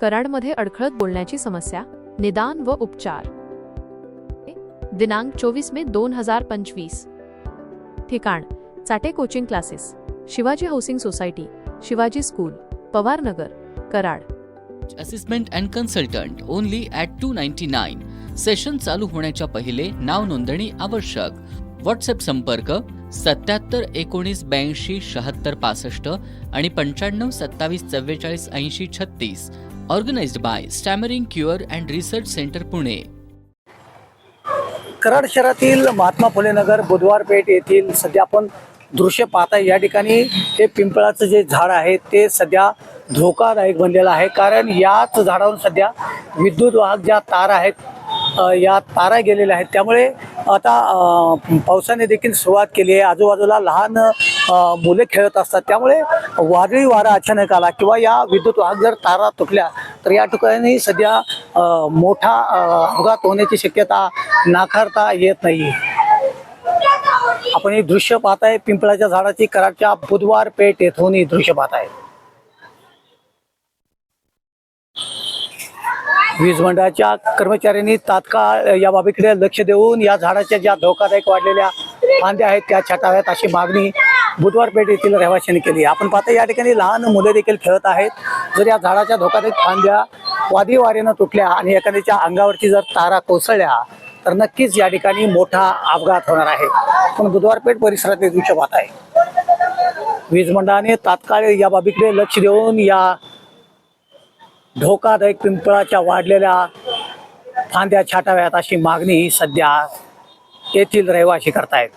कराडमध्ये अडखळत बोलण्याची समस्या निदान व उपचार. दिनांक चोवीस मे दोन हजार पंचवीस. ठिकाण Chate coaching classes Shivaji housing society Shivaji school Pawarnagar Karad. Assessment and consultant only at two ninety nine session चालू होण्याच्या पहिले नाव नोंदणी आवश्यक. व्हॉट्सअप संपर्क सत्याहत्तर एकोणीस ब्याऐंशी शहात्तर पासष्ट आणि पंच्याण्णव सत्तावीस चव्वेचाळीस ऐंशी छत्तीस. Organised by stammering cure and research centre Pune Karad शहरातील महात्मा फुले नगर बुधवार पेठ येथील सध्या आपण दृश्य पाहताय. या ठिकाणी हे पिंपळाचं जे झाड आहे ते सध्या धोकादायक बनलेलं आहे. कारण याच झाडावरून सध्या विद्युत वाहक ज्या तार आहेत या तारा गेलेल्या आहेत. त्यामुळे आता पावसाने देखील सुरुवात केली आहे. आजूबाजूला लहान मुले खेळत असतात. त्यामुळे वादळी वारा अचानक आला किंवा या विद्युत वाहक जर तारा तुटल्या तर या ठिकाणी सध्या मोठा अपघात होण्याची शक्यता नाकारता येत नाही. आपण हे दृश्य पाहताय. पिंपळाच्या झाडाची कराडच्या बुधवार पेठ येथून हे दृश्य पाहताय. वीज मंडळाच्या कर्मचाऱ्यांनी तात्काळ या बाबीकडे लक्ष देऊन या झाडाच्या ज्या धोकादायक वाढलेल्या फांद्या आहेत त्या छटाव्यात अशी मागणी बुधवार पेठ येथील रहिवाशांनी केली आपण पाहता या ठिकाणी लहान मुले देखील खेळत आहेत. जर या झाडाच्या धोकादायक फांद्या वादी वाऱ्यानं तुटल्या आणि एखाद्याच्या अंगावरती जर तारा कोसळल्या तर नक्कीच या ठिकाणी मोठा अपघात होणार आहे. पण बुधवार पेठ परिसरात दृश्य पाहत आहे. वीज मंडळाने तात्काळ या बाबीकडे लक्ष देऊन या धोकादायक पिंपळाच्या वाढलेल्या फांद्या छाटाव्यात अशी मागणी सध्या येथील रहिवासी करतायत.